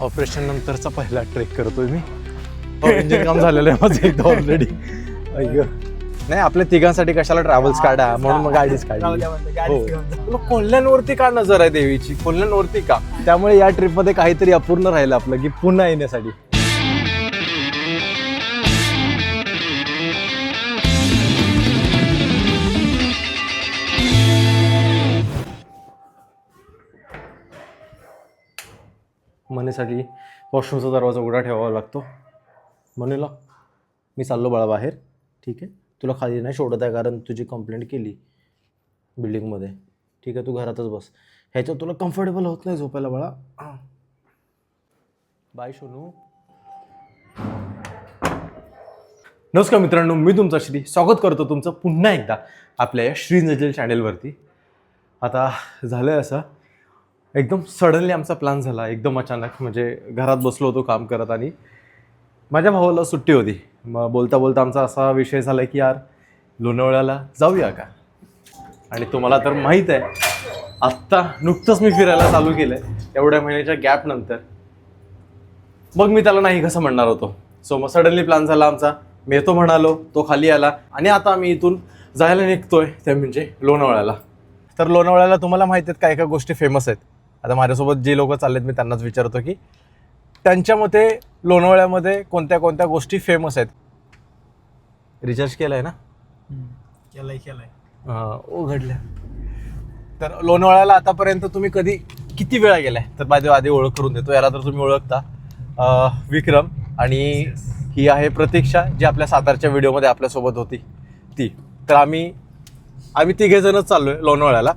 Operation नंतरचा पहिला trek करतोय मी. इंजिन काम झालेलं आहे माझं एकदा ऑलरेडी नाही आपल्या तिघांसाठी कशाला ट्रॅव्हल्स काढा? म्हणून मग गाडीच काढली. हो. कोल्ह्यांवरती का नजर आहे देवीची? कोल्ह्यांवरती का? त्यामुळे या ट्रिपमध्ये काहीतरी अपूर्ण राहिलं आपलं की पुन्हा येण्यासाठी. म्हणेसाठी वॉशरूमचा दरवाजा उघडा ठेवावा लागतो. म्हणेला मी चाललो बाळा बाहेर ठीक आहे? तुला खाली नाही सोडत आहे कारण तुझी कंप्लेंट केली बिल्डिंगमध्ये ठीक आहे? तू घरातच बस. ह्याच्यात तुला कम्फर्टेबल होत नाही झोपायला बाळा. बाय सोनू. नमस्कार मित्रांनो मी तुमचा श्री स्वागत करतो तुमचं पुन्हा एकदा आपल्या या श्री नजल चॅनेलवरती आता झालं आहे असं एकदम सडनली आमचा प्लॅन झाला. एकदम अचानक म्हणजे घरात बसलो होतो काम करत आणि माझ्या भावाला सुट्टी होती. मग बोलता बोलता आमचा असा विषय झाला की यार लोणावळ्याला जाऊया का? आणि तुम्हाला तर माहीत आहे आत्ता नुकतंच मी फिरायला चालू केलं आहे एवढ्या महिन्याच्या गॅपनंतर मग मी त्याला नाही कसं म्हणणार होतो. सो मग सडनली प्लॅन झाला आमचा. मी येतो म्हणालो तो खाली आला. आणि आता आम्ही इथून जायला निघतोय ते म्हणजे लोणावळ्याला. तर लोणावळ्याला तुम्हाला माहिती आहेत काय काय गोष्टी फेमस आहेत. आता माझ्यासोबत जे लोक चाललेत मी त्यांनाच विचारतो की त्यांच्या मते लोणावळ्यामध्ये कोणत्या कोणत्या गोष्टी फेमस आहेत? रिचार्ज केला आहे ना केलाय केलाय. उघडल्या तर लोणावळ्याला आतापर्यंत तुम्ही कधी किती वेळा गेलाय? तर माझ्या आधी ओळख करून देतो. याला तर तुम्ही ओळखता. विक्रम आणि ही आहे प्रतीक्षा जी आपल्या सातारच्या व्हिडिओमध्ये आपल्यासोबत होती. ती. तर आम्ही आम्ही तिघे जणच चाललोय लोणावळ्याला.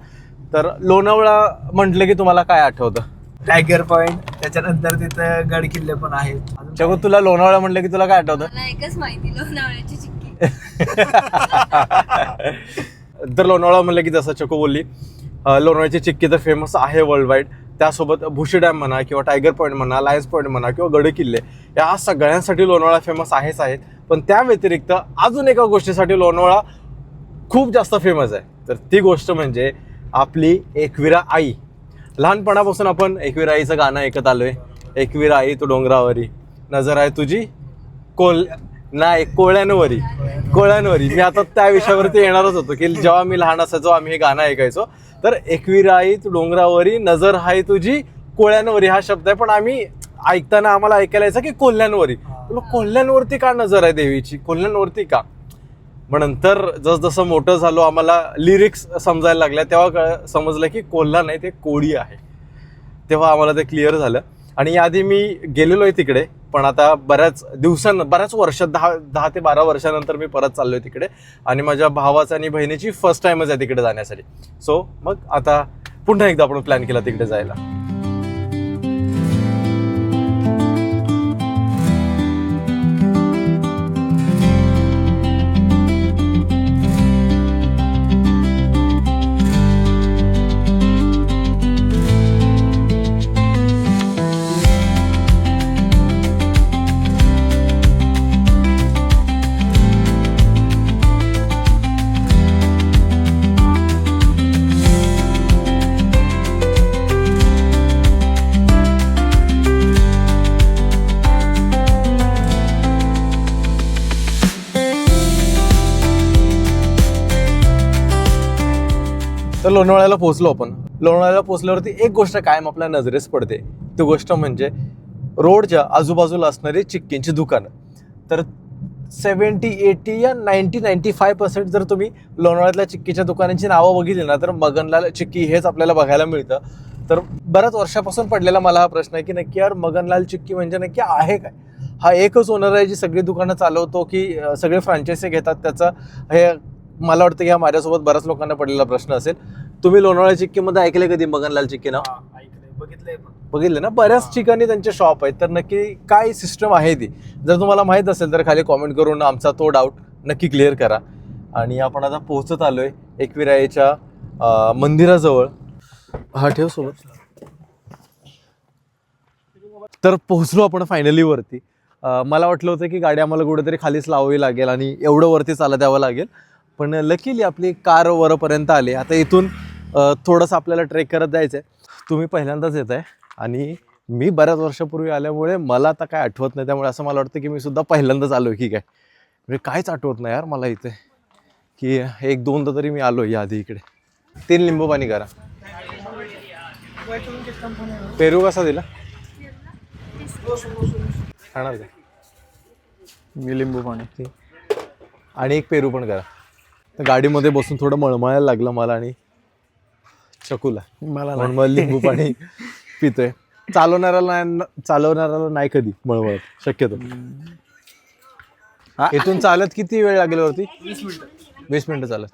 तर लोणावळा म्हटलं की तुम्हाला काय आठवतं? टायगर पॉइंट त्याच्यानंतर तिथं गड किल्ले पण आहेत. अजून जगू तुला लोणावळा म्हटलं की तुला काय आठवतं? मला एकच माहिती लोणावळ्याची चिक्की. तर लोणावळा म्हणलं की जसं चको बोलली अं, लोणावळ्याची चिक्की तर फेमस आहे वर्ल्ड वाईड त्यासोबत भुशी डॅम म्हणा किंवा टायगर पॉईंट म्हणा लायन्स पॉईंट म्हणा किंवा गड किल्ले या सगळ्यांसाठी लोणावळा फेमस आहेच आहेत. पण त्या व्यतिरिक्त अजून एका गोष्टीसाठी लोणावळा खूप जास्त फेमस आहे. तर ती गोष्ट म्हणजे आपली एकविरा आई. लहानपणापासून आपण एकविरा आईचं गाणं ऐकत आलोय. एकविरा आई तू डोंगरावरी. नजर आहे तुझी कोल नाही कोळ्यांवरी. कोळ्यांवरी. मी आता त्या विषयावरती येणारच होतो की जेव्हा मी लहान असायचो आम्ही हे गाणं ऐकायचो. तर एकविरा आई तू डोंगरावरी नजर आहे तुझी कोळ्यांवरी हा शब्द आहे. पण आम्ही ऐकताना आम्हाला ऐकायला यायचं की कोल्ह्यांवरी. कोल्ह्यांवरती का नजर आहे देवीची? कोल्ह्यांवरती का? मग नंतर जसजसं मोठं झालो आम्हाला लिरिक्स समजायला लागल्या. तेव्हा कळ समजलं की कोल्हा नाही ते कोळी आहे. तेव्हा आम्हाला ते क्लिअर झालं. आणि याआधी मी गेलेलो आहे तिकडे पण आता बऱ्याच दिवसां बऱ्याच वर्षात दहा दहा ते बारा वर्षानंतर मी परत चाललो आहे तिकडे. आणि माझ्या भावाचं आणि बहिणीची फर्स्ट टाईमच आहे तिकडे जाण्यासाठी. सो मग आता पुन्हा एकदा आपण प्लॅन केला तिकडे जायला. लोणावळ्याला पोहोचलो आपण. लोणावळ्याला पोहोचल्यावरती एक गोष्ट कायम आपल्या नजरेस पडते. ती गोष्ट म्हणजे रोडच्या आजूबाजूला असणारी चिक्कींची दुकानं. तर सेवन्टी एटी या नाईन्टी नाईन्टी फाय पर्सेंट जर तुम्ही लोणावळ्यातल्या चिक्कीच्या दुकानांची नावं बघितली ना तर मगनलाल चिक्की हेच आपल्याला बघायला मिळतं. तर बऱ्याच वर्षापासून पडलेला मला हा प्रश्न आहे की नक्की यार मगनलाल चिक्की म्हणजे नक्की आहे काय? हा एकच ओनर आहे जी सगळी दुकानं चालवतो की सगळे फ्रँचायसी घेतात. त्याचा हे मला वाटतं की हा माझ्यासोबत बऱ्याच लोकांना पडलेला प्रश्न असेल. तुम्ही लोणावळ्या चिक्कीमध्ये ऐकले कधी? मगनलाल चिक्की ना बघितलंय बघितले ना? बऱ्याच ठिकाणी त्यांचे शॉप आहेत. तर नक्की काय सिस्टम आहे ती? जर तुम्हाला माहीत असेल तर खाली कॉमेंट करून आमचा तो डाऊट नक्की क्लिअर करा. आणि आपण आता पोहोचत आलोय एकविराईच्या अं, मंदिराजवळ. हा ठेव सोबत. तर पोहोचलो आपण फायनली वरती. मला वाटलं होतं की गाडी आम्हाला कुठेतरी खालीच लावावी लागेल आणि एवढं वरती चालत यावं लागेल. पण लकीली आपली कार वरपर्यंत आली. आता इथून थोडंसं आपल्याला ट्रेक करत जायचं आहे तुम्ही पहिल्यांदाच येत आहे आणि मी बऱ्याच वर्षापूर्वी आल्यामुळे मला आता काय आठवत नाही. त्यामुळे असं मला वाटतं की मी सुद्धा पहिल्यांदाच आलो की काय म्हणजे काहीच आठवत नाही यार मला इथे. की एक दोनदा तरी मी आलो या आधी इकडे. तीन लिंबू पाणी करा. पेरू कसा दिला? खाणार का? मी लिंबू पाणी. आणि एक पेरू पण करा. तर गाडीमध्ये बसून थोडं मळमळायला लागलं मला आणि चकूला. मला म्हणून मग लिंबू पाणी पितोय. चालवणाऱ्याला नाही चालवणाऱ्याला नाही कधी मळमळत शक्यतो. इथून चालत किती वेळ लागेल वरती? वीस मिनिटं. चालत.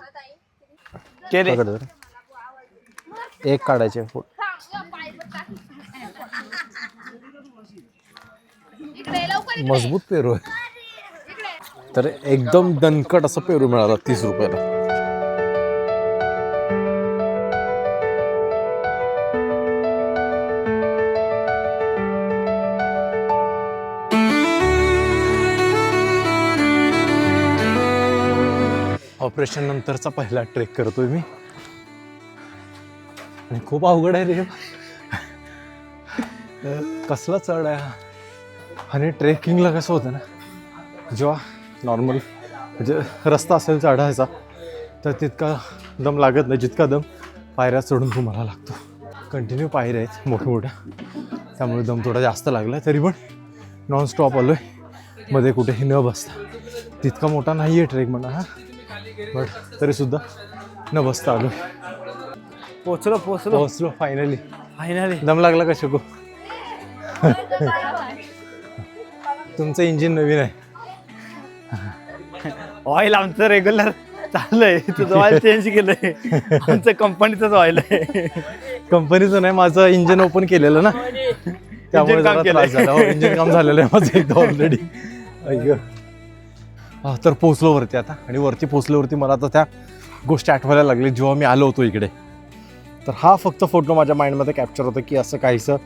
केले पकड जरा. एक काढायचे. फो- इकडे लवकर मजबूत पेरू आहे. तर एकदम दणकट असं पेरू मिळाला तीस रुपयाला. ऑपरेशन नंतरचा पहिला ट्रेक करतोय मी. आणि खूप अवघड आहे रे. कसला चढ आहे आणि ट्रेकिंगला कसं होतं ना? जेव्हा नॉर्मल म्हणजे रस्ता असेल चढायचा तर तितका दम लागत नाही जितका दम पायऱ्या चढून तुम्हाला लागतो. कंटिन्यू पायऱ्या आहेत मोठ्या मोठ्या. त्यामुळे दम थोडा जास्त लागला तरी पण नॉन स्टॉप आलो आहे मध्ये कुठेही न बसता. तितका मोठा नाही आहे ट्रेक म्हणा हा. बट तरीसुद्धा न बसता आलो पोचलो पोचलो पोहोचलो फायनली फायनली दम लागला का शकू? तुमचं इंजिन नवीन आहे. ऑइल आमचं रेग्युलर चाललंय. तुझं ऑइल चेंज केलंय. आमचं कंपनीचंच ऑइल आहे. कंपनीचं नाही माझं इंजिन ओपन केलेलं ना. त्यामुळे जरा. त्रास झाला. हो, इंजिन काम झालेलं आहे माझं एकदा ऑलरेडी अय्यो. हा, तर पोचलो वरती आता. आणि वरती पोचल्यावरती मला आता त्या गोष्टी आठवायला लागली जेव्हा मी आलो होतो इकडे. तर हा फक्त फोटो माझ्या माइंडमध्ये कॅप्चर होतं की असं काहीसं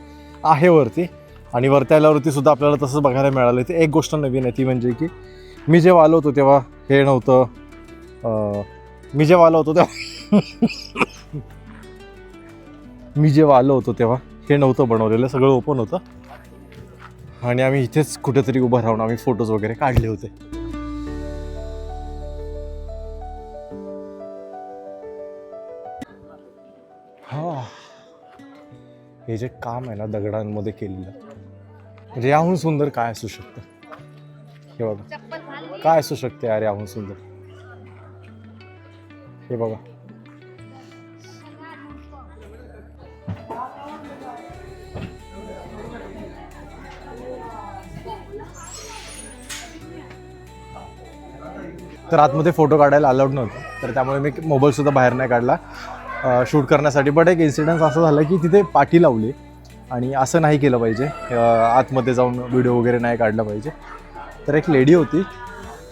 आहे वरती. आणि वरती आल्यावरती सुद्धा आपल्याला तसंच बघायला मिळालं. ते एक गोष्ट नवीन आहे ती म्हणजे की मी जेव्हा आलो होतो तेव्हा हे नव्हतं. मी जेव्हा आलो होतो तेव्हा मी जेव्हा आलो होतो तेव्हा हे नव्हतं बनवलेलं सगळं ओपन होतं. आणि आम्ही इथेच कुठेतरी उभं राहून आम्ही फोटोज वगैरे काढले होते. हा. हे जे काम आहे ना दगडांमध्ये केलेलं म्हणजे याहून सुंदर काय असू शकतं? हे बघा. काय असू शकते अरे याहून सुंदर? हे बघा. तर आतमध्ये फोटो काढायला अलाउड नव्हतं. तर त्यामुळे मी मोबाईलसुद्धा बाहेर नाही काढला. शूट करण्यासाठी. बट एक इन्सिडन्स असं झालं की तिथे पाठी लावली. आणि असं नाही केलं पाहिजे. आतमध्ये जाऊन व्हिडिओ वगैरे नाही काढला पाहिजे. तर एक लेडी होती.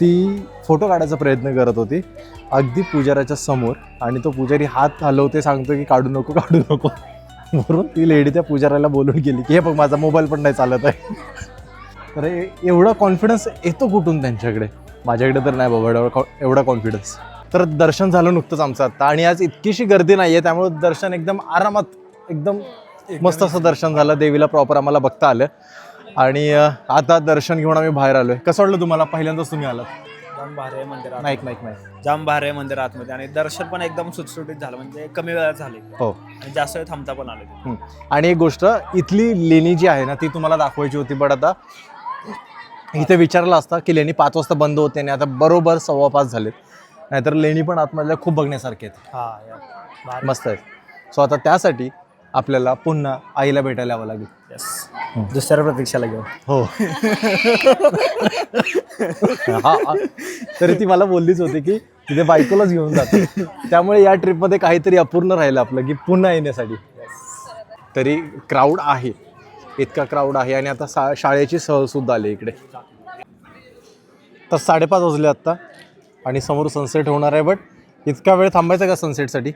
ती फोटो काढायचा प्रयत्न करत होती. अगदी पुजाऱ्याच्या समोर आणि तो पुजारी हात हलवते सांगतो की काढू नको काढू नको. म्हणून ती लेडी त्या पुजाऱ्याला बोलून गेली की हे बघ माझा मोबाईल पण नाही चालत आहे. तर एवढा कॉन्फिडन्स येतो कुठून त्यांच्याकडे? माझ्याकडे तर नाही बाबा एवढा एवढा कॉन्फिडन्स तर दर्शन झालं नुकतंच आमचं आत्ता आणि आज इतकीशी गर्दी नाही आहे त्यामुळे दर्शन एकदम आरामात एकदम मस्त असं दर्शन झालं. देवीला प्रॉपर आम्हाला बघता आलं. आणि आता दर्शन घेऊन आम्ही बाहेर आलोय. कसं वाटलं तुम्हाला? पहिल्यांदाच तुम्ही आलात. जाम भारी आहे मंदिरात नाईक नाईक नाईक. जाम भारी आहे मंदिर आतमध्ये. आणि दर्शन पण एकदम सुटसुटीत झालं. म्हणजे कमी वेळात झाले. हो. आणि जास्त वेळ थांबता पण आले हम्म. आणि एक गोष्ट इथली लेणी जी आहे ना ती तुम्हाला दाखवायची होती बट आता इथे विचारलं असता की लेणी पाच वाजता बंद होते आणि आता बरोबर सव्वा पाच झालेत. नाहीतर लेणी पण आतमधल्या खूप बघण्यासारखे आहेत. हा भारी. मस्त आहेत. सो आता त्यासाठी आपल्याला पुन्हा आईला भेटायला यावं लागेल. Yes. दुसऱ्या प्रतीक्षाला घेऊ हो. हा, हा. तरी ती मला बोललीच होती की तिथे बायकोलाच घेऊन जाते. त्यामुळे या ट्रिपमध्ये काहीतरी अपूर्ण राहिलं आपलं की पुन्हा येण्यासाठी. तरी क्राऊड आहे. इतका क्राऊड आहे आणि आता सा शाळेची सहलसुद्धा आली इकडे. तर साडेपाच वाजले आत्ता आणि समोर सनसेट होणार आहे बट इतका वेळ थांबायचा का सनसेटसाठी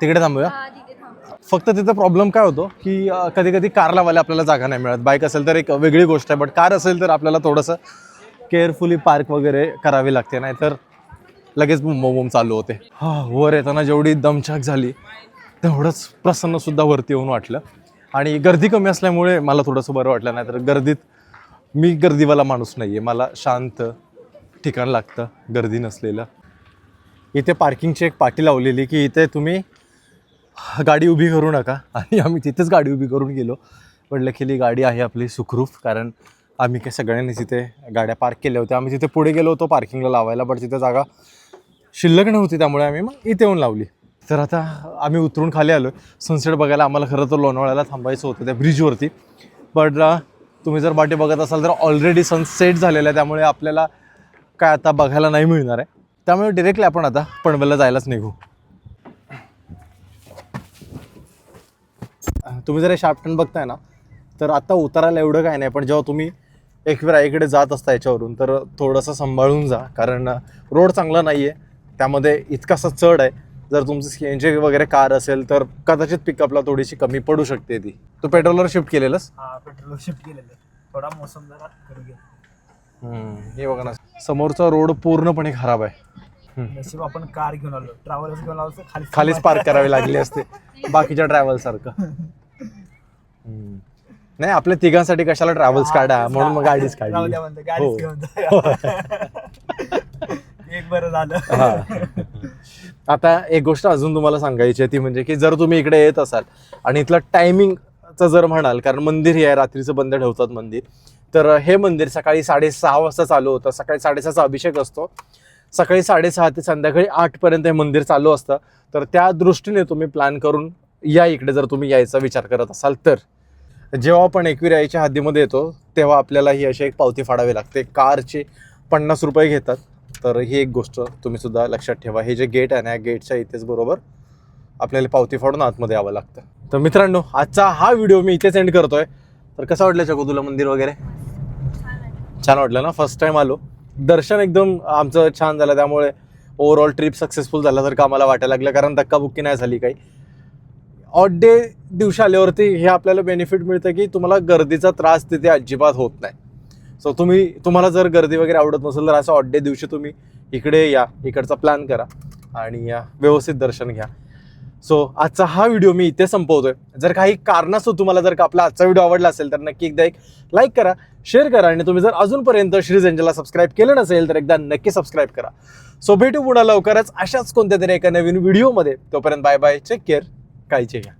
तिकडे थांबूया. फक्त तिथं प्रॉब्लेम काय होतो की कधी कधी कार लावायला आपल्याला जागा नाही मिळत. बाईक असेल तर एक वेगळी गोष्ट आहे बट कार असेल तर आपल्याला थोडंसं केअरफुली पार्क वगैरे करावी लागते नाहीतर लगेच बुम बुम बुम चालू होते. हा वर येताना जेवढी दमछाक झाली तेवढंच प्रसन्नसुद्धा वरती येऊन वाटलं. आणि गर्दी कमी असल्यामुळे मला थोडंसं बरं वाटलं नाही तर गर्दीत मी गर्दीवाला माणूस नाही आहे मला शांत ठिकाण लागतं गर्दी नसलेलं. इथे पार्किंगची एक पाटी लावलेली की इथे तुम्ही गाडी उभी करू नका. आणि आम्ही तिथेच गाडी उभी करून गेलो पण लकीली गाडी आहे आपली सुखरूप कारण आम्ही काय सगळ्यांनी तिथे गाड्या पार्क केल्या होत्या आम्ही तिथे पुढे गेलो होतो पार्किंगला लावायला पण तिथे जागा शिल्लक नव्हती त्यामुळे आम्ही मग इथे येऊन लावली. तर आता आम्ही उतरून खाली आलो सनसेट बघायला आम्हाला खरं तर लोणावळ्याला थांबायचं होतं त्या ब्रिजवरती पण uh, तुम्ही जर बाटे बघत असाल तर ऑलरेडी सनसेट झालेला आहे त्यामुळे आपल्याला काय आता बघायला नाही मिळणार आहे. त्यामुळे डिरेक्टली आपण आता पनवेलला जायलाच निघू. तुम्ही जर शार्पटन बघताय ना तर आता उतारायला एवढं काय नाही पण जेव्हा तुम्ही एक वेळा इकडे जात असता याच्यावरून तर थोडंसं सांभाळून जा. कारण रोड चांगला नाही आहे त्यामध्ये इतकासा चढ आहे. जर तुमची सी एन जी वगैरे कार असेल तर कदाचित पिकअपला थोडीशी कमी पडू शकते ती. तू पेट्रोलवर शिफ्ट केलेलंस? हा पेट्रोल शिफ्ट केलेलं थोडा मोसम जरा हे बघा ना. समोरचा रोड पूर्णपणे खराब आहे. आपण कार घेऊन आलो. ट्रॅव्हल्स घेऊन आलो खालीच पार्क करावी लागली असते. बाकीच्या ट्रॅव्हल सारखं. नाही आपल्या तिघांसाठी कशाला ट्रॅव्हल्स काढा? म्हणून मग गाडीच काढली. म्हणतो, हो. एक बरं झालं. हा. आता एक गोष्ट अजून तुम्हाला सांगायची आहे ती म्हणजे की जर तुम्ही इकडे येत असाल आणि इथलं टायमिंगचं जर म्हणाल कारण मंदिर हे आहे रात्रीचं बंद ठेवतात मंदिर तर हे मंदिर सकाळी साडेसहा वाजता चालू होतं. सकाळी साडेसहाचा अभिषेक असतो. सकाळी साडेसहा ते संध्याकाळी आठपर्यंत हे मंदिर चालू असतं. तर त्या दृष्टीने तुम्ही प्लॅन करून या इकडे जर तुम्ही यायचा विचार करत असाल तर. जेव्हा आपण एकविराईच्या हद्दीमध्ये येतो तेव्हा आपल्याला ही अशी एक पावती फाडावी लागते. कारचे पन्नास रुपये घेतात. तर ही एक गोष्ट तुम्ही सुद्धा लक्षात ठेवा. हे जे गेट आहे ना या गेटच्या इथेच बरोबर आपल्याला पावती फाडून आतमध्ये यावं लागतं. तर मित्रांनो आजचा हा व्हिडिओ मी इथेच एंड करतोय. तर कसं वाटलं चको तुला मंदिर वगैरे? छान वाटलं ना? फर्स्ट टाइम आलो. दर्शन एकदम आमचं छान झालं. त्यामुळे ओव्हरऑल ट्रिप सक्सेसफुल झाल्यासारखं आम्हाला वाटायला लागलं. कारण धक्काबुक्की नाही झाली काही. ऑड डे दिवशी आल्यावरती हे आपल्याला बेनिफिट मिळतं की तुम्हाला गर्दीचा त्रास तिथे अजिबात होत नाही. सो तुम्ही तुम्हाला जर गर्दी वगैरे आवडत नसेल तर असं ऑड डे दिवशी तुम्ही इकडे या इकडचा प्लॅन करा आणि या व्यवस्थित दर्शन घ्या. सो आजचा हा व्हिडिओ मी इथे संपवतोय. जर काही कारणास्तव तुम्हाला जर का आपला आजचा व्हिडिओ आवडला असेल तर नक्की एकदा एक लाईक करा शेअर करा आणि तुम्ही जर अजूनपर्यंत श्री जंजला सबस्क्राईब केलं नसेल तर एकदा नक्की सबस्क्राईब करा. सो भेटू पुन्हा लवकरच अशाच कोणत्या तरी एका नवीन व्हिडिओमध्ये तोपर्यंत बाय बाय चेक केअर काळजी घ्या